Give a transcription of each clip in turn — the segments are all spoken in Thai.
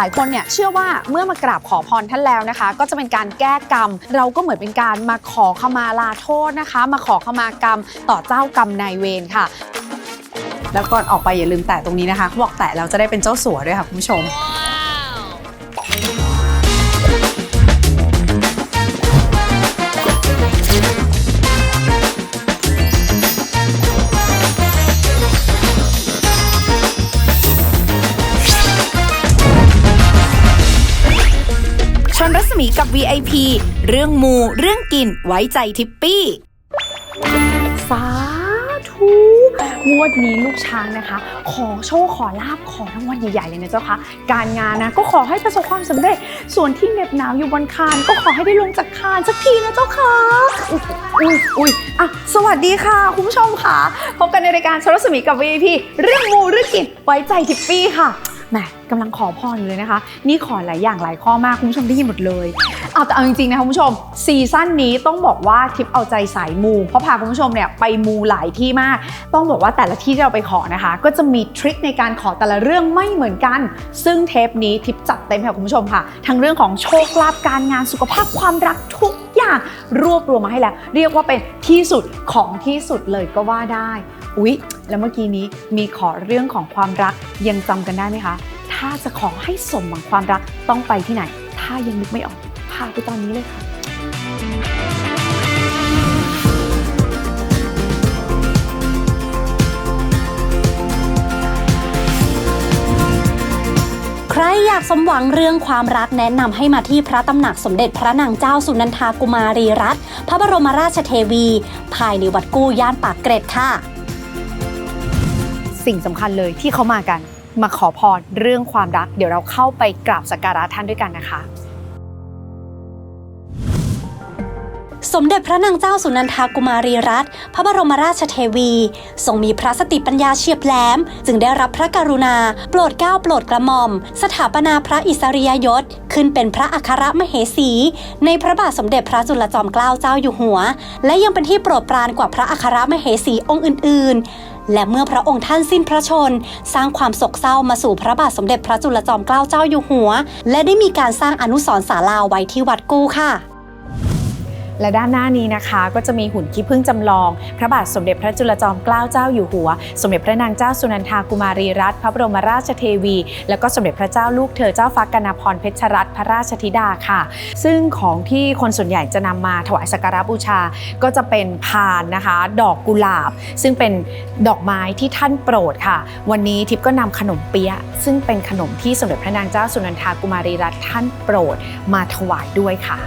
หลายคนเนี่ยเชื่อว่าเมื่อมากราบขอพรท่านแล้วนะคะ ก็จะเป็นการแก้กรรม เราก็เหมือนเป็นการมาขอขมาลาโทษนะคะ มาขอขมากรรมต่อเจ้ากรรมนายเวรค่ะ แล้วก่อนออกไปอย่าลืมแตะตรงนี้นะคะเขาบอกแตะแล้วจะได้เป็นเจ้าสัวด้วยค่ะคุณผู้ชม นรัศมีกับ VIP เรื่องมู เรื่องกิน ไว้ใจทิปปี้ สาธุงวดนี้ลูกช้างนะคะ ขอโชคขอลาบขอรางวัลใหญ่ๆเลยนะเจ้าคะการงานนะก็ขอให้ประสบความสำเร็จ ส่วนที่เหน็บหนาวอยู่บนคาน ก็ขอให้ได้ลงจากคานสักทีนะเจ้าค่ะอุ๊ยอุ้ยอุ้ยอะสวัสดีค่ะ คุณผู้ชมค่ะ พบกันในรายการชรสมีกับ VIP เรื่องมูเรื่องกินไว้ใจทิปปี้ค่ะ แหมกำลังขอพรอยู่เลยนะคะ นี่ขอหลายอย่างหลายข้อมากคุณผู้ชมได้ยินหมดเลยเอาแต่เอาจริงๆนะคุณผู้ชมซีซั่นนี้ต้องบอกว่าทิปเอาใจสายมู เพราะพาคุณผู้ชมเนี่ยไปมูหลายที่มาก ต้องบอกว่าแต่ละที่ที่เราไปขอนะคะ ก็จะมีทริคในการขอแต่ละเรื่องไม่เหมือนกัน ซึ่งเทปนี้ทิปจัดเต็มให้คุณผู้ชมค่ะ ทั้งเรื่องของโชคลาภการงานสุขภาพความรักทุกอย่างรวบรวมมาให้แล้ว เรียกว่าเป็นที่สุดของที่สุดเลยก็ว่าได้ อุ๊ย แล้วเมื่อกี้นี้มีขอเรื่องของความรักยังจำกันได้ไหมคะ ถ้าจะขอให้สมหวังความรักต้องไปที่ไหน ถ้ายังนึกไม่ออกพาไปตอนนี้เลยค่ะใครอยากสมหวังเรื่องความรักแนะนำให้มาที่พระตำหนักสมเด็จพระนางเจ้าสุนันทากุมารีรัตน์พระบรมราชเทวี ภายในวัดกู้ย่านปากเกร็ดค่ะ สิ่งสำคัญเลยที่เขามากันมาขอพรเรื่องความรัก เดี๋ยวเราเข้าไปกราบสักการะท่านด้วยกันนะคะ สมเด็จพระนางเจ้าสุนันทากุมารีรัตน์พระบรมราชเทวีทรงมีพระสติปัญญาเฉียบแหลม จึงได้รับพระกรุณา โปรดเกล้าโปรดกระหม่อม สถาปนาพระอิสริยยศ ขึ้นเป็นพระอัครมเหสี ในพระบาทสมเด็จพระจุลจอมเกล้าเจ้าอยู่หัว และยังเป็นที่โปรดปรานกว่าพระอัครมเหสีองค์อื่น ๆ และเมื่อพระองค์ท่านสิ้นพระชน สร้างความโศกเศร้ามาสู่พระบาทสมเด็จพระจุลจอมเกล้าเจ้าอยู่หัว และได้มีการสร้างอนุสรณ์ศาลาไว้ที่วัดกู้ค่ะ และด้านหน้านี้นะคะ ก็จะมีหุ่นขี้ผึ้งจำลอง พระบาทสมเด็จพระจุลจอมเกล้าเจ้าอยู่หัว สมเด็จพระนางเจ้าสุนันทากุมารีรัตน์พระบรมราชเทวี แล้วก็สมเด็จพระเจ้าลูกเธอเจ้าฟ้ากนาพรเพชรรัตน์พระราชธิดาค่ะ ซึ่งของที่คนส่วนใหญ่จะนำมาถวายสักการะบูชา ก็จะเป็นพานนะคะ ดอกกุหลาบ ซึ่งเป็นดอกไม้ที่ท่านโปรดค่ะ วันนี้ทิพย์ก็นำขนมเปี๊ยะ ซึ่งเป็นขนมที่สมเด็จพระนางเจ้าสุนันทากุมารีรัตน์ท่านโปรดมาถวายด้วยค่ะ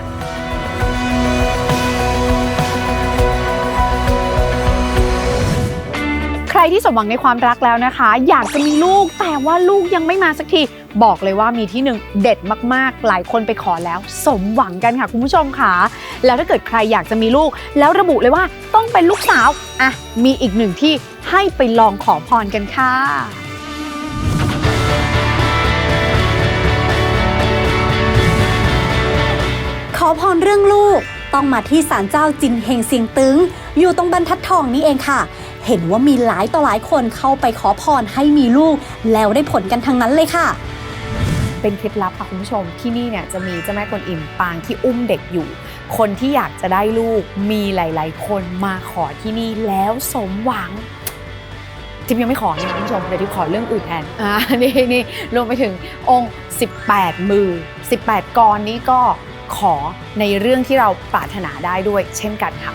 รที่สมหวังในความรักแล้วนะคะ อยากจะมีลูกแต่ว่าลูกยังไม่มาสักทีบอกเลยว่ามีที่หนึ่งเด็ดมากๆ หลายคนไปขอแล้ว สมหวังกันค่ะคุณผู้ชมค่ะแล้วถ้าเกิดใครอยากจะมีลูก แล้วระบุเลยว่าต้องเป็นลูกสาวอะมีอีกหนึ่งที่ให้ไปลองขอพรกันค่ะขอพรเรื่องลูกต้องมาที่ศาลเจ้าจินเฮงเซียงตึง อยู่ตรงบรรทัดทองนี้เองค่ะ เห็นว่ามีหลายต่อหลายคนเข้าไปขอพรให้มีลูก แล้วได้ผลกันทั้งนั้นเลยค่ะ เป็นเคล็ดลับค่ะคุณผู้ชมที่นี่เนี่ยจะมีเจ้าแม่กวนอิมปางที่อุ้มเด็กอยู่ คนที่อยากจะได้ลูกมีหลาย ๆ คนมาขอที่นี่แล้วสมหวังทิพย์ยังไม่ขอนะคุณผู้ชมเดี๋ยวทิพขอเรื่องอื่นแทนอ่านี่นี่รวมไปถึงองค์ 18 มือ 18 กรนี้ก็ขอในเรื่องที่เราปรารถนาได้ด้วยเช่นกันค่ะ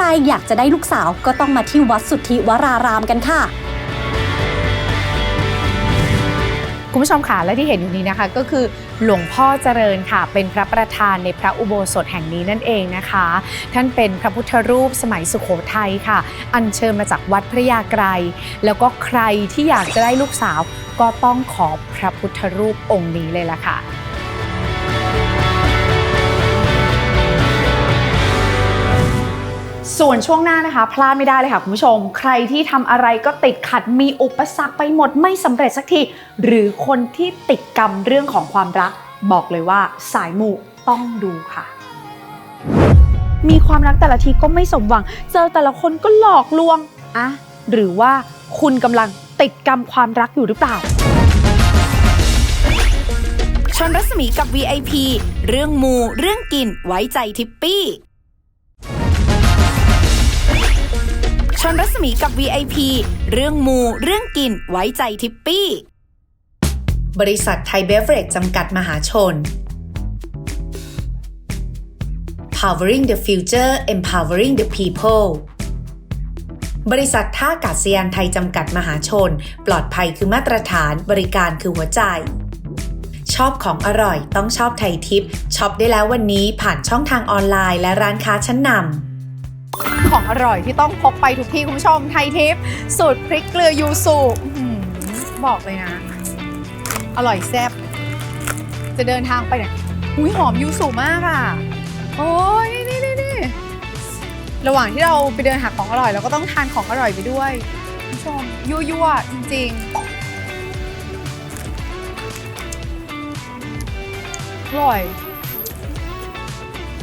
รอยากจะได้ลูกสาวก็ต้องมาที่วัดสุทธิวรารามกันค่ะคุณผู้ชมค่ะและที่เห็นอยู่นี้นะคะก็คือหลวงพ่อเจริญค่ะ เป็นพระประธานในพระอุโบสถแห่งนี้นั่นเองนะคะ ท่านเป็นพระพุทธรูปสมัยสุโขทัยค่ะ อัญเชิญมาจากวัดพระยาไกรแล้วก็ใครที่อยากจะได้ลูกสาว ก็ต้องขอพระพุทธรูปองค์นี้เลยล่ะค่ะ ส่วนช่วงหน้านะคะ พลาดไม่ได้เลยค่ะคุณผู้ชม ใครที่ทำอะไรก็ติดขัดมีอุปสรรคไปหมดไม่สำเร็จสักที หรือคนที่ติดกรรมเรื่องของความรัก บอกเลยว่าสายมูต้องดูค่ะมีความรักแต่ละทีก็ไม่สมหวัง เจอแต่ละคนก็หลอกลวงอะหรือว่าคุณกำลังติดกรรมความรักอยู่หรือเปล่า ชนรัศมีกับ VIP เรื่องมู เรื่องกิน ไว้ใจทิปปี้ ชนรัศมีกับ VIP เรื่องมู เรื่องกิน ไว้ใจทิปปี้ บริษัทไทยเบฟเรจจำกัดมหาชน Powering the Future Empowering the People บริษัทท่าอากาศยานไทยจำกัดมหาชน ปลอดภัยคือมาตรฐาน บริการคือหัวใจ ชอบของอร่อยต้องชอบไทยทิปช็อปได้แล้ววันนี้ผ่านช่องทางออนไลน์และร้านค้าชั้นนำ ของอร่อยที่ต้องพกไปทุกที่คุณผู้ชมไทยทิปสูตรพริกเกลือยูสุบอกเลยนะ อร่อยแซ่บจะเดินทางไปเนี่ยหุยหอมยูสุมากอะ โอ้ยนี่นี่นี่ระหว่างที่เราไปเดินหาของอร่อยเราก็ต้องทานของอร่อยไปด้วยคุณผู้ชมยั่วยั่วจริงๆอร่อย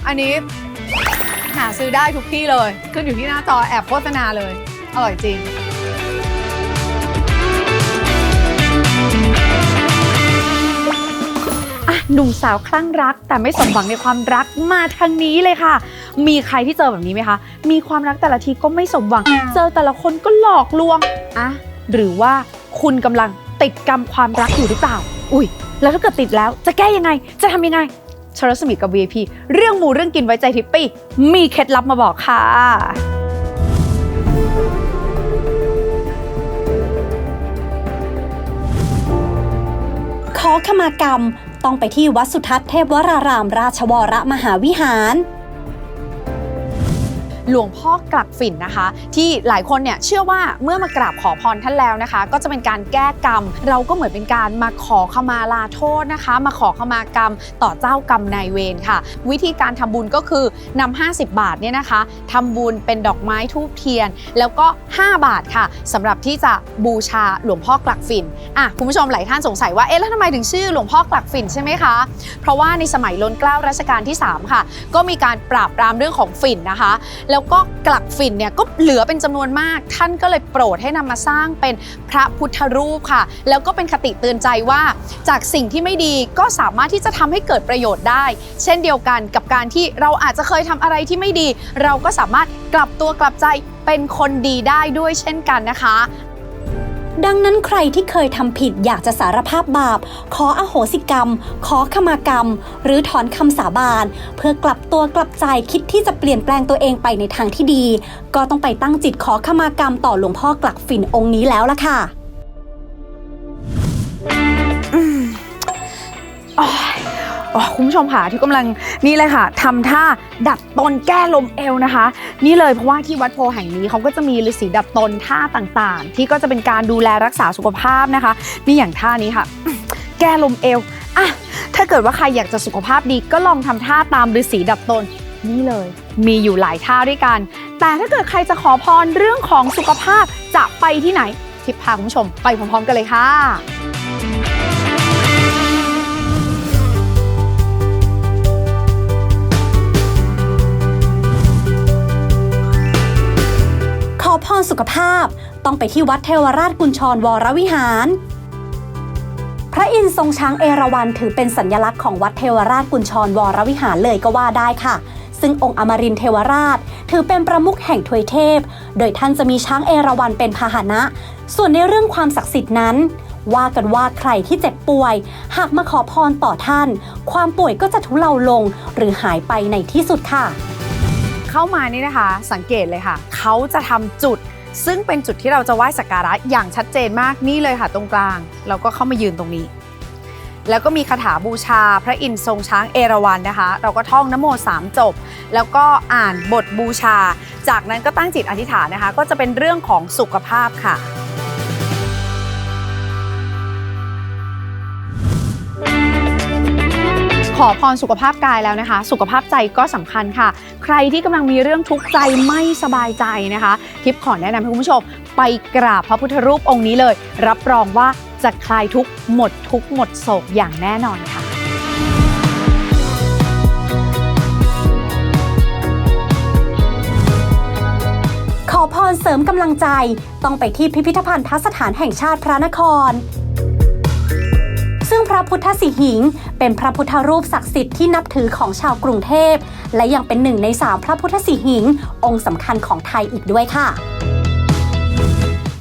อันนี้ หาซื้อได้ทุกที่เลย ขึ้นอยู่ที่หน้าจอแอบโฆษณาเลย อร่อยจริง อะหนุ่มสาวคลั่งรัก แต่ไม่สมหวังในความรักมาทางนี้เลยค่ะ มีใครที่เจอแบบนี้ไหมคะ มีความรักแต่ละทีก็ไม่สมหวัง เจอแต่ละคนก็หลอกลวงอะหรือว่าคุณกำลังติดกรรมความรักอยู่หรือเปล่า อุ้ยแล้วถ้าเกิดติดแล้วจะแก้ยังไง จะทำยังไง ชรสมิกับ VIP เรื่องหมูเรื่องกินไว้ใจทิปปี้ มีเคล็ดลับมาบอกค่ะ ขอขมากรรม ต้องไปที่วัดสุทัศน์เทพวรารามราชวรมหาวิหาร หลวงพ่อกลักฝิ่นนะคะ ที่หลายคนเนี่ยเชื่อว่าเมื่อมากราบขอพรท่านแล้วนะคะ ก็จะเป็นการแก้กรรม เราก็เหมือนเป็นการมาขอขมาลาโทษนะคะ มาขอขมากรรมต่อเจ้ากรรมนายเวรค่ะ วิธีการทำบุญก็คือนำ50 บาทเนี่ยนะคะทำบุญเป็นดอกไม้ทูบเทียน แล้วก็ 5 บาทค่ะสำหรับที่จะบูชาหลวงพ่อกลักฝิ่นอะคุณผู้ชมหลายท่านสงสัยว่าเอ๊ะแล้วทำไมถึงชื่อหลวงพ่อกลักฝิ่นใช่ไหมคะ เพราะว่าในสมัยล้นเกล้ารัชกาลที่ 3 ค่ะ ก็มีการปราบปรามเรื่องของฝิ่นนะคะแแล้วก็กลักฝิ่นเนี่ยก็เหลือเป็นจำนวนมาก ท่านก็เลยโปรดให้นำมาสร้างเป็นพระพุทธรูปค่ะ แล้วก็เป็นคติเตือนใจว่า จากสิ่งที่ไม่ดีก็สามารถที่จะทำให้เกิดประโยชน์ได้ เช่นเดียวกันกับการที่เราอาจจะเคยทำอะไรที่ไม่ดี เราก็สามารถกลับตัวกลับใจเป็นคนดีได้ด้วยเช่นกันนะคะ ดังนั้นใครที่เคยทำผิดอยากจะสารภาพบาป ขออโหสิกรรม ขอขมากรรม หรือถอนคำสาบาน เพื่อกลับตัวกลับใจคิดที่จะเปลี่ยนแปลงตัวเองไปในทางที่ดี ก็ต้องไปตั้งจิตขอขมากรรมต่อหลวงพ่อกลักฝิ่นองค์นี้แล้วล่ะค่ะ คุณผู้ชมค่ะที่กำลังนี่เลยค่ะทำท่าดัดตนแก้ลมเอวนะคะ นี่เลยเพราะว่าที่วัดโพแห่งนี้เขาก็จะมีฤาษีดัดตนท่าต่างๆ ที่ก็จะเป็นการดูแลรักษาสุขภาพนะคะ นี่อย่างท่านี้ค่ะ แก้ลมเอวอะถ้าเกิดว่าใครอยากจะสุขภาพดีก็ลองทำท่าตามฤาษีดัดตนนี่เลย มีอยู่หลายท่าด้วยกัน แต่ถ้าเกิดใครจะขอพรเรื่องของสุขภาพจะไปที่ไหนทิพพาคุณผู้ชมไปพร้อมๆกันเลยค่ะ พรสุขภาพ ต้องไปที่วัดเทวราชกุญชรวรวิหาร พระอินทร์ทรงช้างเอราวัณถือเป็นสัญลักษณ์ของวัดเทวราชกุญชรวรวิหารเลยก็ว่าได้ค่ะ ซึ่งองค์อมรินเทวราช ถือเป็นประมุขแห่งทวยเทพ โดยท่านจะมีช้างเอราวัณเป็นพาหนะ ส่วนในเรื่องความศักดิ์สิทธิ์นั้นว่ากันว่าใครที่เจ็บป่วย หากมาขอพรต่อท่าน ความป่วยก็จะทุเลาลง หรือหายไปในที่สุดค่ะ เข้ามานี่นะคะ สังเกตเลยค่ะ เขาจะทำจุด ซึ่งเป็นจุดที่เราจะไหว้สักการะอย่างชัดเจนมากนี่เลยค่ะ ตรงกลาง เราก็เข้ามายืนตรงนี้ แล้วก็มีคาถาบูชาพระอินทร์ทรงช้างเอราวัณนะคะ เราก็ท่องนโมสามจบ แล้วก็อ่านบทบูชา จากนั้นก็ตั้งจิตอธิษฐานนะคะ ก็จะเป็นเรื่องของสุขภาพค่ะ ขอพรสุขภาพกายแล้วนะคะ สุขภาพใจก็สำคัญค่ะ ใครที่กำลังมีเรื่องทุกข์ใจไม่สบายใจนะคะ ทิปขอแนะนำให้คุณผู้ชม ไปกราบพระพุทธรูปองค์นี้เลย รับรองว่าจะคลายทุกข์หมดทุกข์หมดโศกอย่างแน่นอนค่ะขอพรเสริมกำลังใจ ต้องไปที่พิพิธภัณฑสถานแห่งชาติพระนคร พระพุทธสิหิง เป็นพระพุทธรูปศักดิ์สิทธิ์ที่นับถือของชาวกรุงเทพ และยังเป็นหนึ่งในสามพระพุทธสิหิง องค์สำคัญของไทยอีกด้วยค่ะ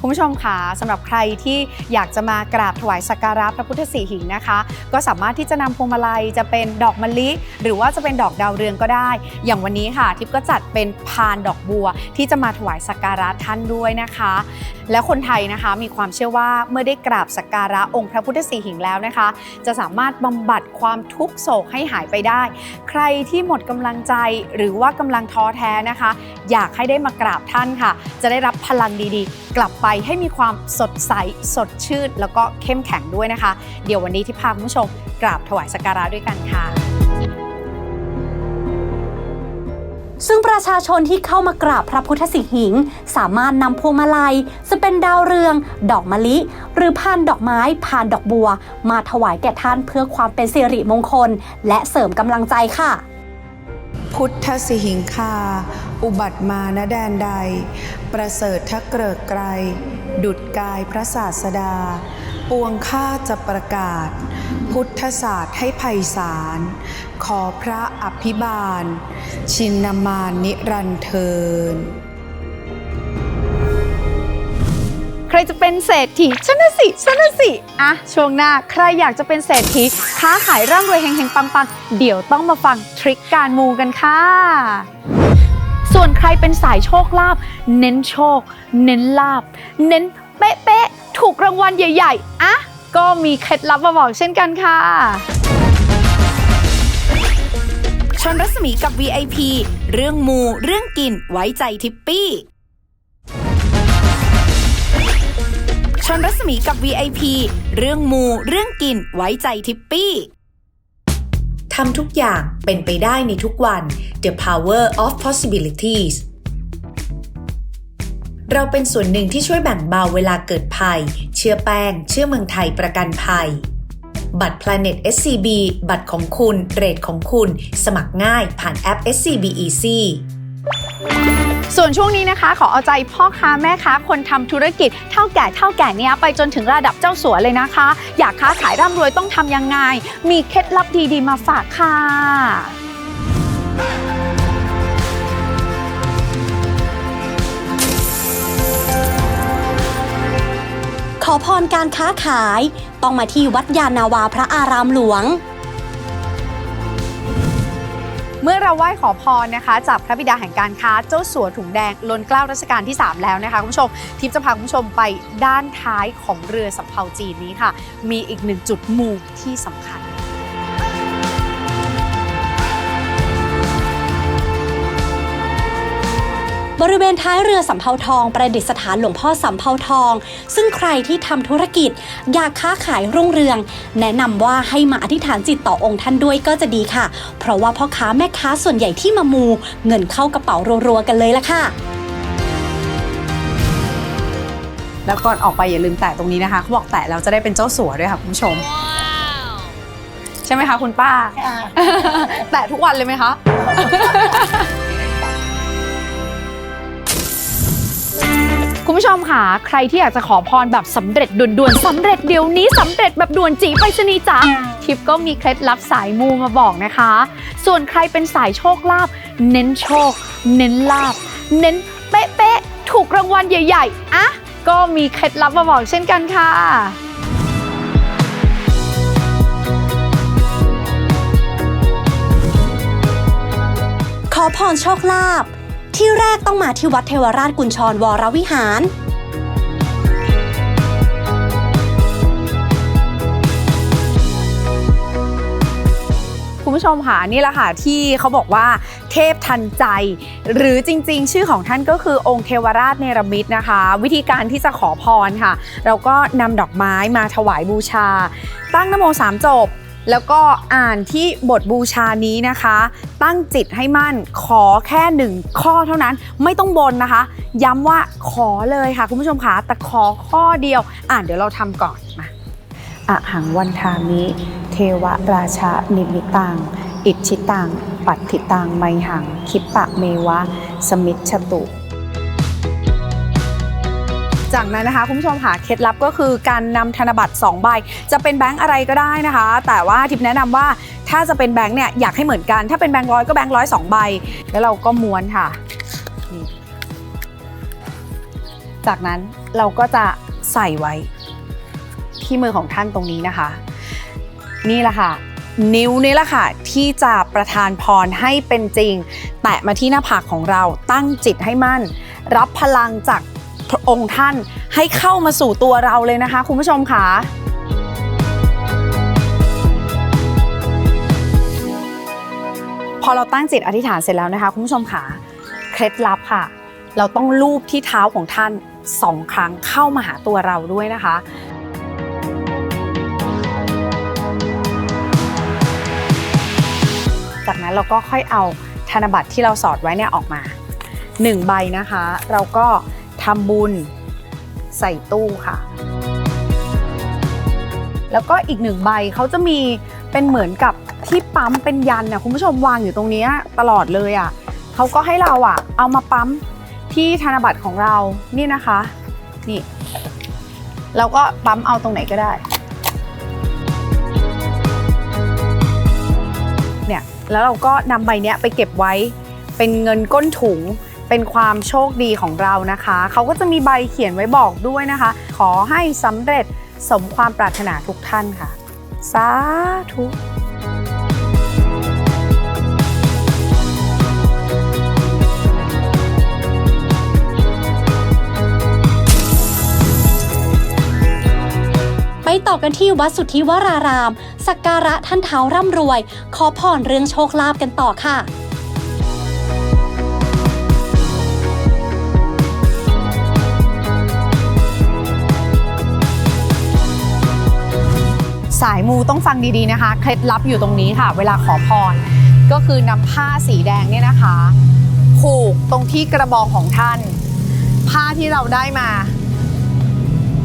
คุณผู้ชมคะสำหรับใครที่อยากจะมากราบถวายสักการะพระพุทธสีหิงนะคะ ก็สามารถที่จะนำพวงมาลัยจะเป็นดอกมะลิ หรือว่าจะเป็นดอกดาวเรืองก็ได้ อย่างวันนี้ค่ะ ทิพย์ก็จัดเป็นพานดอกบัว ที่จะมาถวายสักการะท่านด้วยนะคะ และคนไทยนะคะมีความเชื่อว่าเมื่อได้กราบสักการะองค์พระพุทธสีหิงแล้วนะคะ จะสามารถบำบัดความทุกข์โศกให้หายไปได้ ใครที่หมดกำลังใจหรือว่ากำลังท้อแท้นะคะ อยากให้ได้มากราบท่านค่ะ จะได้รับพลังดีๆ กลับไปให้มีความสดใส สดชื่น แล้วก็เข้มแข็งด้วยนะคะ เดี๋ยววันนี้ที่พาคุณผู้ชมกราบถวายสักการะด้วยกันค่ะซึ่งประชาชนที่เข้ามากราบพระพุทธสิหิง สามารถนำพวงมาลัย จะเป็นดาวเรือง ดอกมะลิ หรือพานดอกไม้พานดอกบัว มาถวายแก่ท่านเพื่อความเป็นสิริมงคล และเสริมกำลังใจค่ะ พุทธสิหิงคา อุบัติมาณแดนใด ประเสริฐทะเกริกไกร ดุดกายพระศาสดา ปวงข้าจะประกาศ พุทธศาสตร์ให้ไพศาล ขอพระอภิบาล ชินนามานนิรันเทิน รจะเป็นเศรษฐีชนะสิชนะสิอะช่วงหน้าใครอยากจะเป็นเศรษฐีค้าขายร่ำรวยเฮงๆปังๆ เดี๋ยวต้องมาฟังทริคการมูกันค่ะ ส่วนใครเป็นสายโชคลาภเน้นโชค เน้นลาบ เน้นเป๊ะๆถูกรางวัลใหญ่ๆอะก็มีเคล็ดลับมาบอกเช่นกันค่ะชนรัศมีกับ VIP เรื่องมู เรื่องกิน ไว้ใจทิปปี้ ชนรัศมีกับ VIP เรื่องมู เรื่องกิน ไว้ใจทิปปี้ทำทุกอย่างเป็นไปได้ในทุกวัน The Power of Possibilities เราเป็นส่วนหนึ่งที่ช่วยแบ่งเบาเวลาเกิดภัย เชื่อแป้ง เชื่อเมืองไทยประกันภัย บัตร Planet SCB บัตรของคุณ เรทของคุณ สมัครง่ายผ่านแอป SCB Easy ส่วนช่วงนี้นะคะขอเอาใจพ่อค้าแม่ค้าคนทำธุรกิจเท่าแก่เท่าแก่เนี้ยไปจนถึงระดับเจ้าสัวเลยนะคะ อยากค้าขายร่ำรวยต้องทำยังไง มีเคล็ดลับดีๆมาฝากค่ะขอพรการค้าขาย ต้องมาที่วัดยานนาวาพระอารามหลวง เมื่อเราไหว้ขอพรนะคะ จากพระบิดาแห่งการค้าเจ้าสัวถุงแดงล้นเกล้ารัชกาลที่ 3 แล้วนะคะคุณผู้ชมทิพย์จะพาคุณผู้ชมไปด้านท้ายของเรือสำเภาจีนนี้ค่ะ มีอีกหนึ่งจุดมูที่สำคัญ บริเวณท้ายเรือสำเภาทองประดิษฐานหลวงพ่อสำเภาทอง ซึ่งใครที่ทำธุรกิจ อยากค้าขายรุ่งเรือง แนะนำว่าให้มาอธิษฐานจิตต่อองค์ท่านด้วยก็จะดีค่ะ เพราะว่าพ่อค้าแม่ค้าส่วนใหญ่ที่มามู เงินเข้ากระเป๋ารัวๆกันเลยละค่ะ แล้วก่อนออกไปอย่าลืมแตะตรงนี้นะคะเขาบอกแตะแล้วจะได้เป็นเจ้าสัวด้วยค่ะคุณผู้ชม ใช่ไหมคะคุณป้า แตะทุกวันเลยไหมคะ คุณผู้ชมค่ะ ใครที่อยากจะขอพรแบบสำเร็จด่วนๆสำเร็จเดี๋ยวนี้สำเร็จแบบด่วนจีไปสนีจ้าทิปก็มีเคล็ดลับสายมูมาบอกนะคะ ส่วนใครเป็นสายโชคลาภเน้นโชค เน้นลาบ เน้นเป๊ะๆถูกรางวัลใหญ่ๆอะก็มีเคล็ดลับมาบอกเช่นกันค่ะขอพรโชคลาภ ที่แรกต้องมาที่วัดเทวราชกุญชรวรวิหาร คุณผู้ชมค่ะนี่แหละค่ะที่เขาบอกว่าเทพทันใจ หรือจริงๆ ชื่อของท่านก็คือองค์เทวราชเนรมิตนะคะ วิธีการที่จะขอพรค่ะ เราก็นำดอกไม้มาถวายบูชา ตั้งนโมสามจบ แล้วก็อ่านที่บทบูชานี้นะคะ ตั้งจิตให้มั่นขอแค่หนึ่งข้อเท่านั้นไม่ต้องบนนะคะ ย้ำว่าขอเลยค่ะ คุณผู้ชมคะแต่ขอข้อเดียว อ่านเดี๋ยวเราทำก่อนมาอะหังวันทามิ เทวราชานิมิตัง อิชิตัง ปัตถิตังไมหัง คิปปะเมวะ สมิชตุ จากนั้นนะคะคุณผู้ชมค่ะเคล็ดลับก็คือการนำธนบัตร2ใบจะเป็นแบงค์อะไรก็ได้นะคะ แต่ว่าทิปแนะนำว่าถ้าจะเป็นแบงค์เนี่ยอยากให้เหมือนกัน ถ้าเป็นแบงค์ร้อยก็แบงค์ร้อยสองใบ แล้วเราก็ม้วนค่ะ จากนั้นเราก็จะใส่ไว้ที่มือของท่านตรงนี้นะคะ นี่แหละค่ะ นิ้วนี่แหละค่ะ ที่จะประทานพรให้เป็นจริง แตะมาที่หน้าผากของเราตั้งจิตให้มั่น รับพลังจาก พระองค์ท่านให้เข้ามาสู่ตัวเราเลยนะคะ คุณผู้ชมค่ะพอเราตั้งจิตอธิษฐานเสร็จแล้วนะคะ คุณผู้ชมค่ะเคล็ดลับค่ะ เราต้องลูบที่เท้าของท่านสองครั้งเข้ามาหาตัวเราด้วยนะคะ จากนั้นเราก็ค่อยเอาธนบัตรที่เราสอดไว้เนี่ยออกมา 1 ใบนะคะ เราก็ ทำบุญใส่ตู้ค่ะ แล้วก็อีกหนึ่งใบเขาจะมีเป็นเหมือนกับที่ปั๊มเป็นยันนะคุณผู้ชมวางอยู่ตรงนี้ตลอดเลยอะ่ะเขาก็ให้เราอะ่ะ เอามาปั๊มที่ธนบัตรของเรานี่นะคะนี่เราก็ปั๊มเอาตรงไหนก็ได้เนี่ยแล้วเราก็นำใบเนี้ยไปเก็บไว้เป็นเงินก้นถุง เป็นความโชคดีของเรานะคะ เขาก็จะมีใบเขียนไว้บอกด้วยนะคะ ขอให้สำเร็จสมความปรารถนาทุกท่านค่ะ สาธุไปต่อกันที่วัดสุทธิวราราม สักการะท่านเท้าร่ำรวย ขอพรเรื่องโชคลาภกันต่อค่ะ สายมูต้องฟังดีๆนะคะเคล็ดลับอยู่ตรงนี้ค่ะ เวลาขอพร ก็คือนำผ้าสีแดงเนี่ยนะคะผูกตรงที่กระบองของท่าน ผ้าที่เราได้มา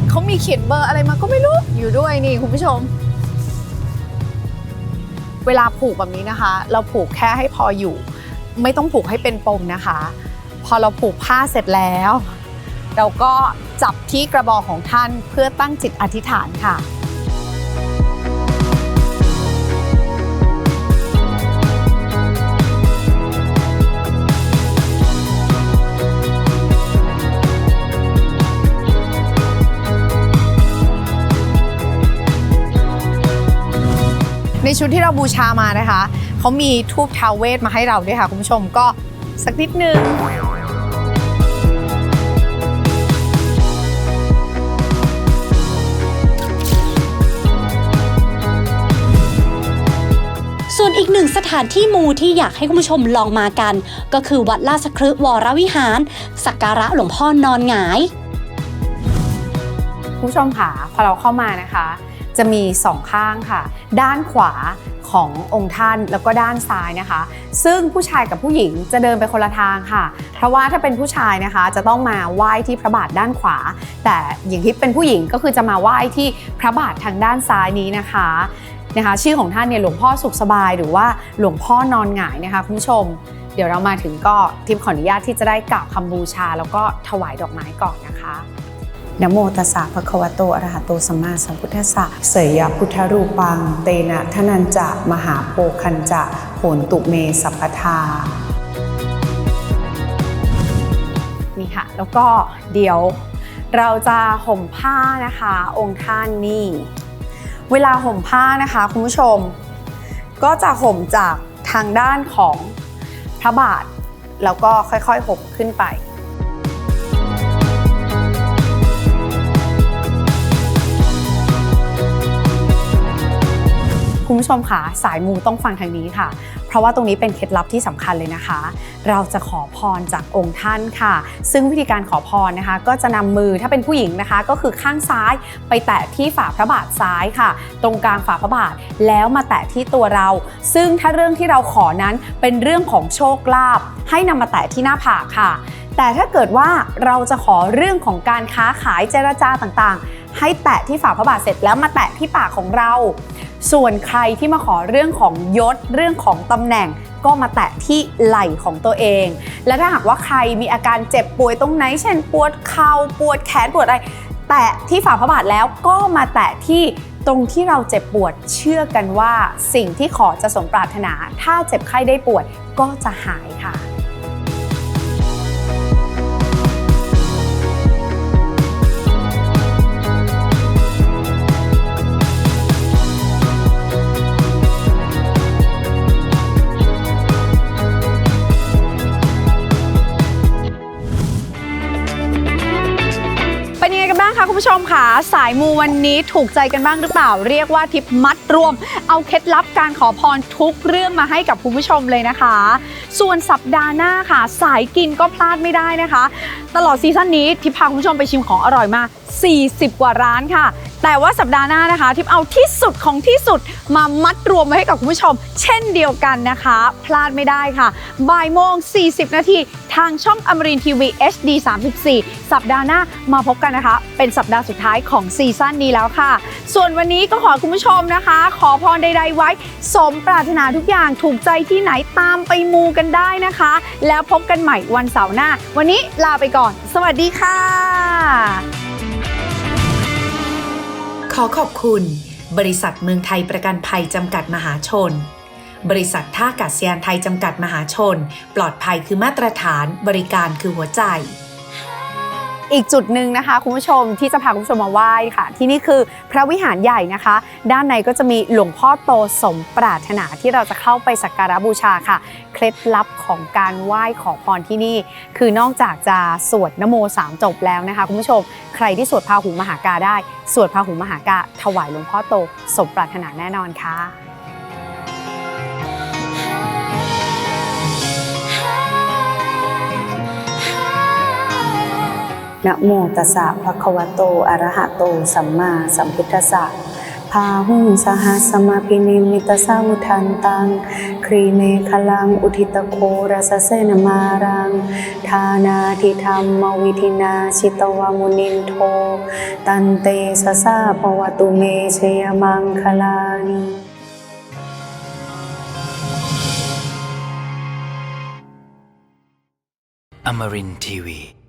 เขามีเขียนเบอร์อะไรมาก็ไม่รู้อยู่ด้วยนี่คุณผู้ชม เวลาผูกแบบนี้นะคะ เราผูกแค่ให้พออยู่ ไม่ต้องผูกให้เป็นปมนะคะ พอเราผูกผ้าเสร็จแล้ว เราก็จับที่กระบอกของท่านเพื่อตั้งจิตอธิษฐานค่ะ ในชุดที่เราบูชามานะคะเขามีทูบทาวเวทมาให้เราด้วยค่ะคุณผู้ชมก็สักนิดนึงส่วนอีกหนึ่งสถานที่มูที่อยากให้คุณผู้ชมลองมากัน ก็คือวัดราชครึวรวิหาร สักการะหลวงพ่อนอนหงาย คุณผู้ชมค่ะพอเราเข้ามานะคะ จะมีสองข้างค่ะ ด้านขวาขององค์ท่านแล้วก็ด้านซ้ายนะคะ ซึ่งผู้ชายกับผู้หญิงจะเดินไปคนละทางค่ะ เพราะว่าถ้าเป็นผู้ชายนะคะจะต้องมาไหว้ที่พระบาทด้านขวา แต่อย่างที่เป็นผู้หญิงก็คือจะมาไหว้ที่พระบาททางด้านซ้ายนี้นะคะนะคะชื่อของท่านเนี่ยหลวงพ่อสุขสบายหรือว่าหลวงพ่อนอนหงายนะคะคุณผู้ชม เดี๋ยวเรามาถึงก็ทิพย์ขออนุญาตที่จะได้กล่าวคำบูชา แล้วก็ถวายดอกไม้ก่อนนะคะ นโมตัสสะภะคะวะโตอะระหะโตสัมมาสัมพุทธัสสะเสยยพุทธรูปัง เตนะทนันจะมหาโพคันจะโหนตุเมสัพพทานี่ค่ะ แล้วก็เดี๋ยวเราจะห่มผ้านะคะ องค์ท่านนี่ เวลาห่มผ้านะคะคุณผู้ชม ก็จะห่มจากทางด้านของพระบาท แล้วก็ค่อยๆห่มขึ้นไป คุณผู้ชมค่ะสายมูต้องฟังทางนี้ค่ะ เพราะว่าตรงนี้เป็นเคล็ดลับที่สำคัญเลยนะคะ เราจะขอพรจากองค์ท่านค่ะ ซึ่งวิธีการขอพรนะคะ ก็จะนำมือถ้าเป็นผู้หญิงนะคะ ก็คือข้างซ้ายไปแตะที่ฝ่าพระบาทซ้ายค่ะ ตรงกลางฝ่าพระบาทแล้วมาแตะที่ตัวเรา ซึ่งถ้าเรื่องที่เราขอนั้นเป็นเรื่องของโชคลาภให้นำมาแตะที่หน้าผากค่ะ แต่ถ้าเกิดว่าเราจะขอเรื่องของการค้าขายเจรจาต่างๆ ให้แตะที่ฝ่าพระบาทเสร็จแล้วมาแตะที่ปากของเรา ส่วนใครที่มาขอเรื่องของยศเรื่องของตำแหน่งก็มาแตะที่ไหล่ของตัวเอง และถ้าหากว่าใครมีอาการเจ็บป่วยตรงไหน เช่นปวดเข่าปวดแขนปวดอะไร แตะที่ฝ่าพระบาทแล้วก็มาแตะที่ตรงที่เราเจ็บปวดเชื่อกันว่าสิ่งที่ขอจะสมปรารถนา ถ้าเจ็บไข้ได้ปวยก็จะหายค่ะ คุณผู้ชมค่ะสายมูวันนี้ถูกใจกันบ้างหรือเปล่า เรียกว่าทิปมัดรวม เอาเคล็ดลับการขอพรทุกเรื่องมาให้กับคุณผู้ชมเลยนะคะ ส่วนสัปดาห์หน้าค่ะ สายกินก็พลาดไม่ได้นะคะ ตลอดซีซั่นนี้ทิพพาคุณผู้ชมไปชิมของอร่อยมา 40 กว่าร้านค่ะ แต่ว่าสัปดาห์หน้านะคะทิพเอาที่สุดของที่สุดมามัดรวมไว้ให้กับคุณผู้ชม เช่นเดียวกันนะคะ พลาดไม่ได้ค่ะบ่ายโมง 40 นาทีทางช่องอมรินทีวี HD 34 สัปดาห์หน้ามาพบกันนะคะ เป็นสัปดาห์สุดท้ายของซีซั่นนี้แล้วค่ะ ส่วนวันนี้ก็ขอคุณผู้ชมนะคะ ขอพรใด ๆ ไว้ สมปรารถนาทุกอย่างถูกใจที่ไหนตามไปมูกันได้นะคะ แล้วพบกันใหม่วันเสาร์หน้า วันนี้ลาไปก่อน สวัสดีค่ะ ขอขอบคุณ บริษัทเมืองไทยประกันภัยจำกัดมหาชน บริษัทท่าอากาศยานไทยจำกัดมหาชน ปลอดภัยคือมาตรฐาน บริการคือหัวใจ อีกจุดหนึ่งนะคะ คุณผู้ชมที่จะพาคุณผู้ชมมาไหว้ค่ะ ที่นี่คือพระวิหารใหญ่นะคะ ด้านในก็จะมีหลวงพ่อโตสมปรารถนาที่เราจะเข้าไปสักการะบูชาค่ะ เคล็ดลับของการไหว้ขอพรที่นี่ คือนอกจากจะสวดนโมสามจบแล้วนะคะ คุณผู้ชม ใครที่สวดพาหุงมหากาได้ สวดพาหุงมหากาถวายหลวงพ่อโตสมปรารถนาแน่นอนค่ะ นะโมตัสสะภะคะวะโต อะระหะโต สัมมาสัมพุทธัสสะพาหุงสหัสมาปินิมิตสามุทันตัง ครีเมฆลัง อุทิตโครัสเสนมารัง ทานาทิธรรมวิธินาชิตวามุนินโท ตันเตสะสะปวตุเมชยมังคลานิ Amarin Tiwi.